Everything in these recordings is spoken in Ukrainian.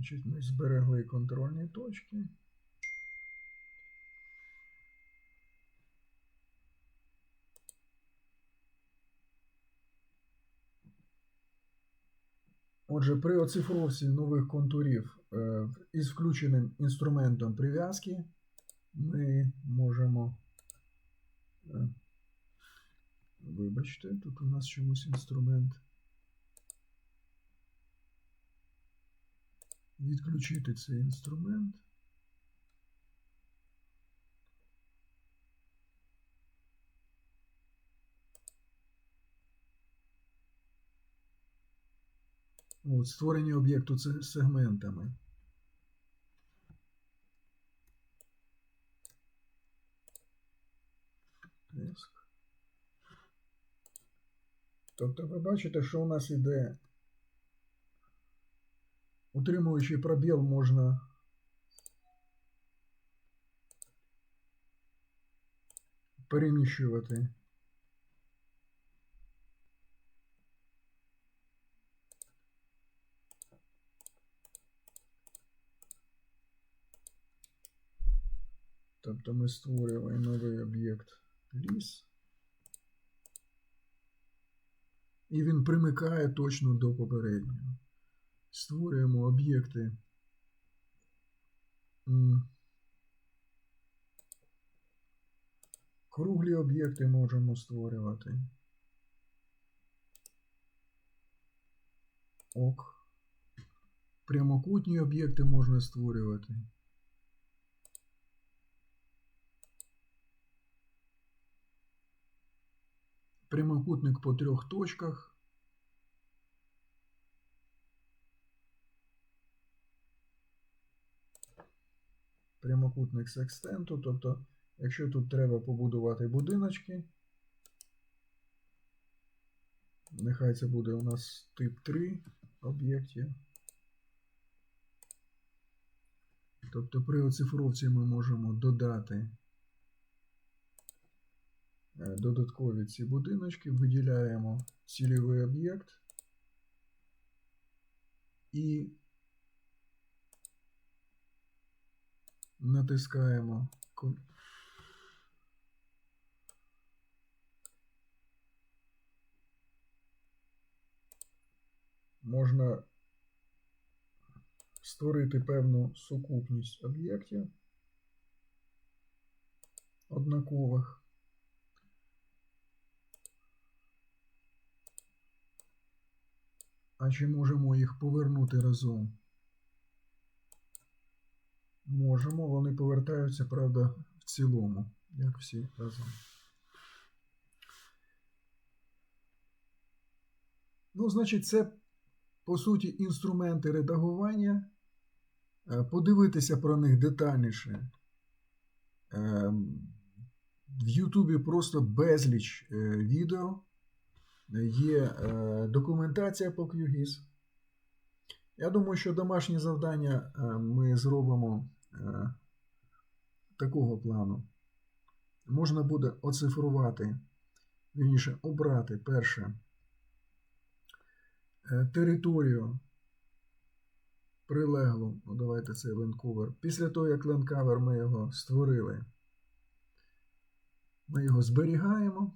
Значить, ми зберегли контрольні точки. Отже, при оцифровці нових контурів е, із включеним інструментом прив'язки ми можемо. е, Вибачте, тут у нас чомусь інструмент. Відключити цей інструмент. От, створення об'єкту сегментами. Тобто ви бачите, що у нас іде утримуючий пробіл можна переміщувати. Тобто ми створюємо новий об'єкт ліс. І він примикає точно до попереднього. Створюємо Об'єкти. Круглі об'єкти можемо створювати. Ок. Прямокутні об'єкти можна створювати. Прямокутник по трьох точках. Прямокутник секстенту. Тобто, якщо тут треба побудувати будиночки, нехай це буде у нас тип 3 об'єктів. Тобто при оцифровці ми можемо додати е, додаткові ці будиночки, виділяємо цільовий об'єкт і натискаємо можна створити певну сукупність об'єктів однакових. А чи можемо їх повернути разом? Можемо, вони повертаються, правда, в цілому, як всі разом. Ну, значить, це, по суті, інструменти редагування. Е, Подивитися про них детальніше. Е, В Ютубі просто безліч е, відео. Є е, документація по QGIS. Я думаю, що домашнє завдання ми зробимо такого плану. Можна буде оцифрувати, вірніше, обрати перше е, територію прилеглу. Ну, давайте цей ленковер. Після того, як ленкавер ми його створили, ми його зберігаємо.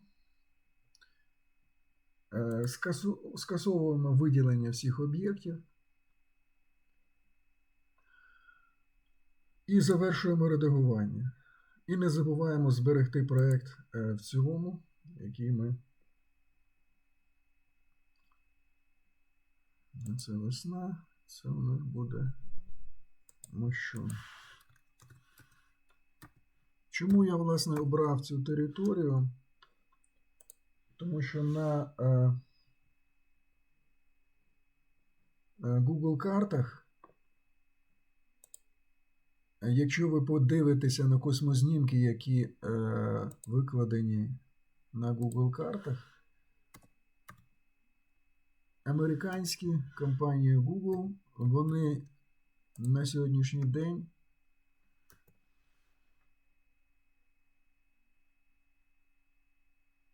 Е, Скасовуємо виділення всіх об'єктів. І завершуємо редагування. І не забуваємо зберегти проєкт е, в цілому, який ми. Це весна, це у нас буде мощун. Чому я, власне, обрав цю територію? Тому що на е, е, Google картах, якщо ви подивитеся на космознімки, які е, викладені на Google картах, американські компанії Google, вони на сьогоднішній день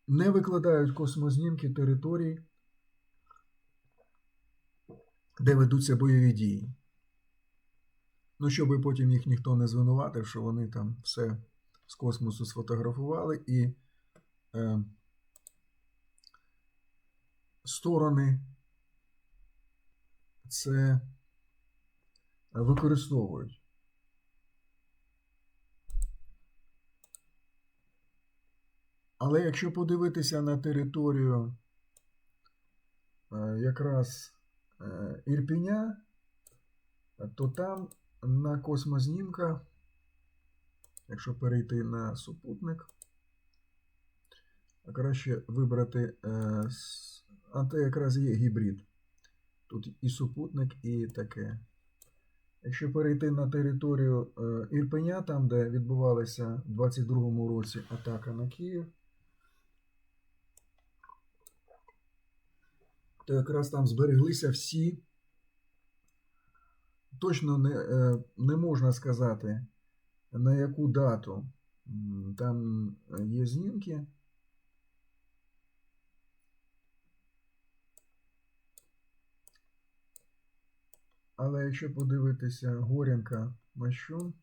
не викладають космознімки територій, де ведуться бойові дії. Ну, щоб потім їх ніхто не звинуватив, що вони там все з космосу сфотографували і е, сторони це використовують. Але якщо подивитися на територію е, якраз е, Ірпіня, то там на космознімках, якщо перейти на супутник, краще вибрати, е, а це якраз є гібрид. Тут і супутник, і таке. Якщо перейти на територію е, Ірпеня, там, де відбувалася в 22-му році атака на Київ, то якраз там збереглися всі. Точно не, е, не можна сказати, на яку дату. Там є знімки. Але якщо подивитися Горянка Мащун,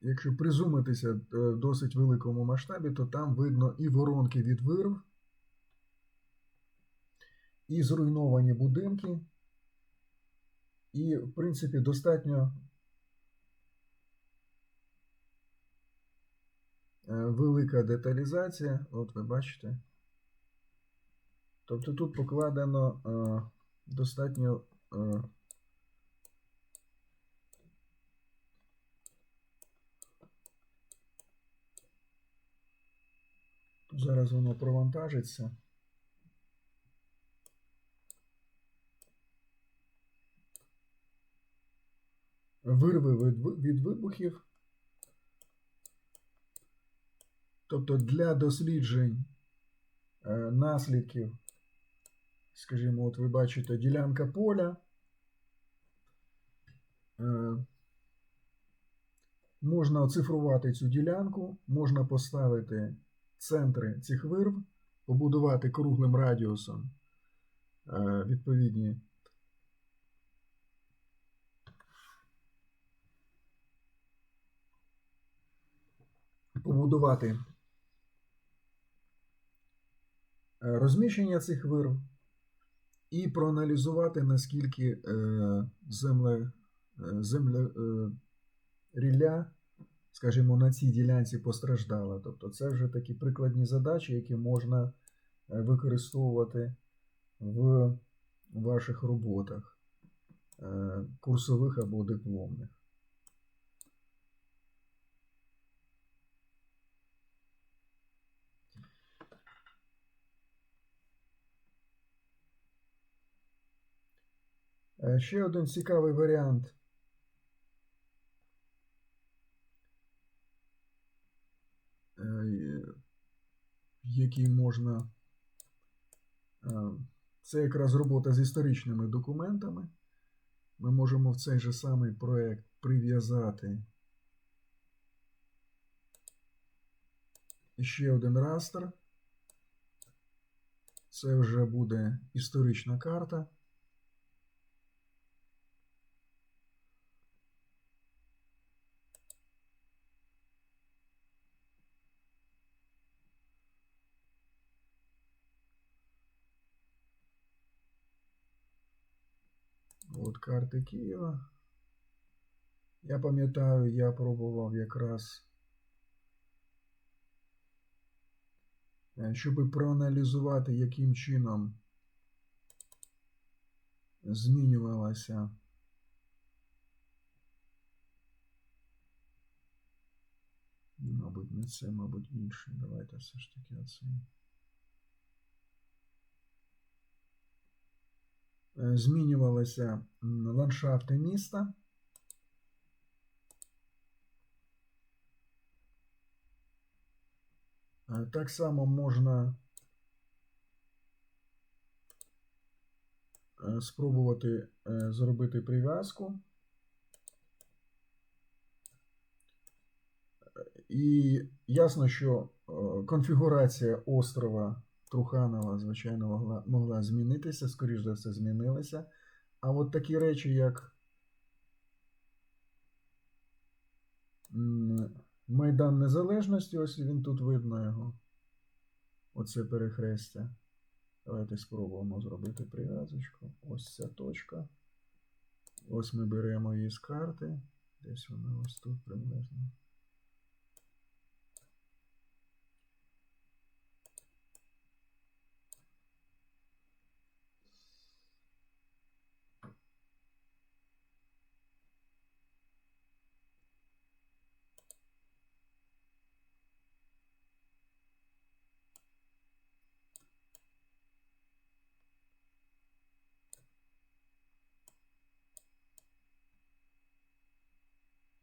якщо призумитися е, в досить великому масштабі, то там видно і воронки від вирв, і зруйновані будинки, і, в принципі, достатньо е, велика деталізація. От ви бачите. Тобто тут покладено е, достатньо е, зараз воно провантажиться. Вирви від, вибухів. Тобто для досліджень е, наслідків, скажімо, от ви бачите ділянка поля. Е, Можна оцифрувати цю ділянку, можна поставити центри цих вирв, побудувати круглим радіусом е, відповідні побудувати е, розміщення цих вирв і проаналізувати, наскільки е, земле, е, земле, рілля, скажімо, на цій ділянці постраждала. Тобто це вже такі прикладні задачі, які можна використовувати в ваших роботах, курсових або дипломних. Ще один цікавий варіант. е, Який можна. е, Це якраз робота з історичними документами. Ми можемо в цей же самий проект прив'язати ще один растер. Це вже буде історична карта. От карти Києва. Я пам'ятаю, я пробував якраз, е, щоб проаналізувати, яким чином змінювалася Мабуть, не це, мабуть, інше. Давайте все ж таки оце. Змінювалися ландшафти міста. Е, Так само можна е, спробувати е, зробити прив'язку. І ясно, що е, конфігурація острова Труханова, звичайно, могла, могла змінитися, скоріш за все, змінилася. А от такі речі, як Майдан Незалежності, ось він тут видно його. Оце перехрестя. Давайте спробуємо зробити прив'язочку. Ось ця точка. Ось ми беремо її з карти. Десь вона ось тут приблизно.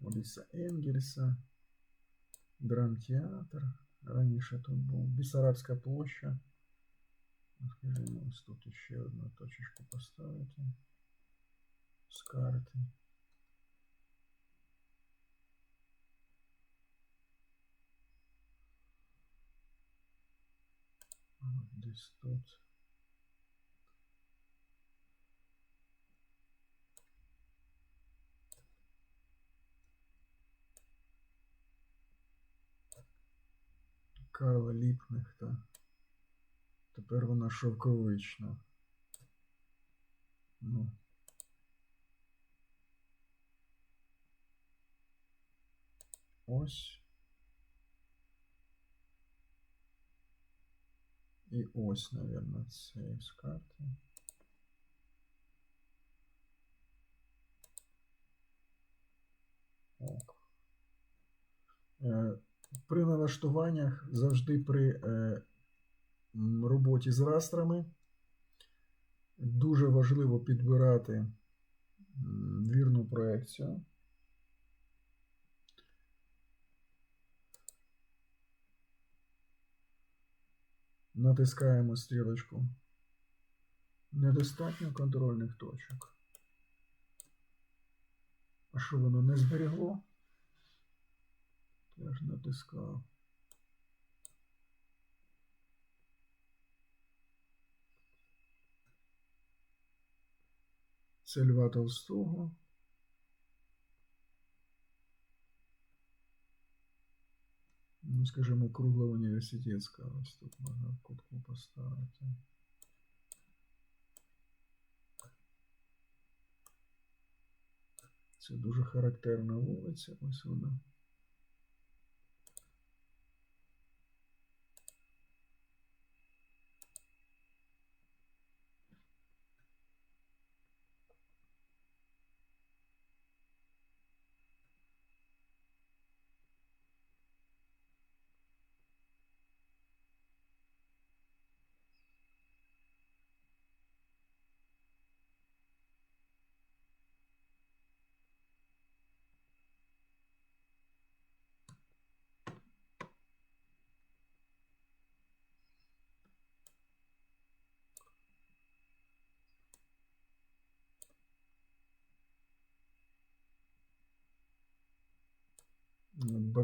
Вулиця Енгельса, драмтеатр. Раніше тут був Бісарабська площа. Ну, Скажімо, ось тут ще одну точечку поставити. З карти. От Десь тут. Карла Ліпнехта. Тепер вона шовковична. Ну. Ось. І ось, наверное, це з карти. Ок. При налаштуваннях завжди при е, роботі з растрами дуже важливо підбирати вірну проекцію. Натискаємо стрілочку. Недостатньо контрольних точок. А що воно не зберегло? Я ж натискав. Це Льва Толстого. Ну, скажімо, кругла університетська. Ось тут можна кутку поставити. Це дуже характерна вулиця. Ось вона. Um, but